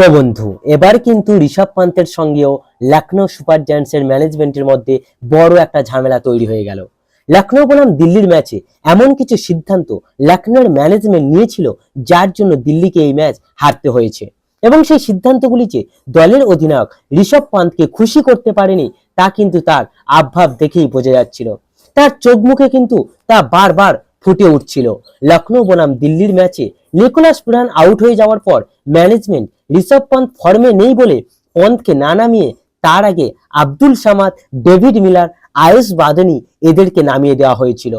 তো বন্ধু এবার কিন্তু ঋষভ পান্তের সঙ্গেও লখনৌ সুপার জায়ান্টসের ম্যানেজমেন্টের মধ্যে বড় একটা ঝামেলা তৈরি হয়ে গেল। লখনৌ বনাম দিল্লির ম্যাচে এমন কিছু সিদ্ধান্ত লখনৌর ম্যানেজমেন্ট নিয়েছিল যার জন্য দিল্লিকে এই ম্যাচ হারতে হয়েছে। এবং সেই সিদ্ধান্তগুলি যে দলের অধিনায়ক ঋষভ পান্তকে খুশি করতে পারেনি, তা কিন্তু তার আবভাব দেখেই বোঝা যাচ্ছিল। তার চোখ মুখে কিন্তু তা বারবার ফুটে উঠছিল। লখনৌ বনাম দিল্লির ম্যাচে নিকোলাস পুরান আউট হয়ে যাওয়ার পর ম্যানেজমেন্ট ঋষভ পন্থ ফর্মে নেই বলে পন্থকে না নামিয়ে তার আগে আব্দুল সামাদ, ডেভিড মিলার আয়ুষ বাদনি এদেরকে নামিয়ে দেওয়া হয়েছিল।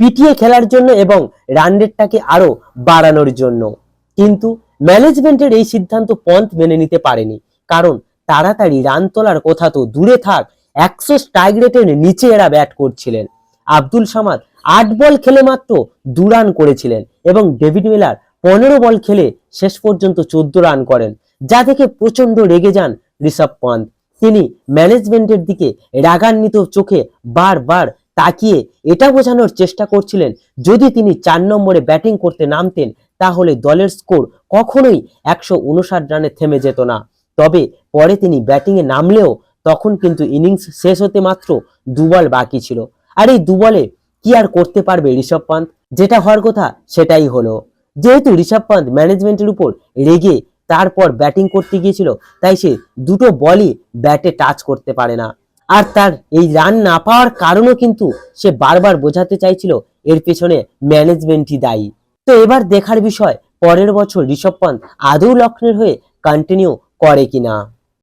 পিটিয়ে খেলার জন্য এবং রান রেটটাকে আরও বাড়ানোর জন্য। কিন্তু ম্যানেজমেন্টের এই সিদ্ধান্ত পন্থ মেনে নিতে পারেনি। কারণ তাড়াতাড়ি রান তোলার কথা তো দূরে থাক, একশো স্ট্রাইক রেটের নিচে এরা ব্যাট করছিলেন। আব্দুল সামাদ আট বল খেলে মাত্র দু রান করেছিলেন এবং ডেভিড মিলার পনেরো বল খেলে শেষ পর্যন্ত চোদ্দ রান করেন, যা থেকে প্রচণ্ড রেগে যান ঋষভ পন্থ তিনি ম্যানেজমেন্টের দিকে রাগান্বিত চোখে বারবার তাকিয়ে এটা বোঝানোর চেষ্টা করছিলেন, যদি তিনি চার নম্বরে ব্যাটিং করতে নামতেন, তাহলে দলের স্কোর কখনোই একশো উনষাট রানে থেমে যেত না। তবে পরে তিনি ব্যাটিংয়ে নামলেও তখন কিন্তু ইনিংস শেষ হতে মাত্র দু বল বাকি ছিল। আর এই দু বলে কি আর করতে পারবে ঋষভ পান্ত? যেটা হওয়ার কথা সেটাই হলো। যেহেতু ঋষভ পান্ত ম্যানেজমেন্টের উপর রেগে তারপর ব্যাটিং করতে গিয়েছিল, তাই সে দুটো বলই ব্যাটে টাচ করতে পারে না। আর তার এই রান না পাওয়ার কারণও কিন্তু সে বারবার বোঝাতে চাইছিল এর পেছনে ম্যানেজমেন্টই দায়ী। তো এবার দেখার বিষয়, পরের বছর ঋষভ পান্ত আদৌ লক্ষ্ণের হয়ে কন্টিনিউ করে কিনা।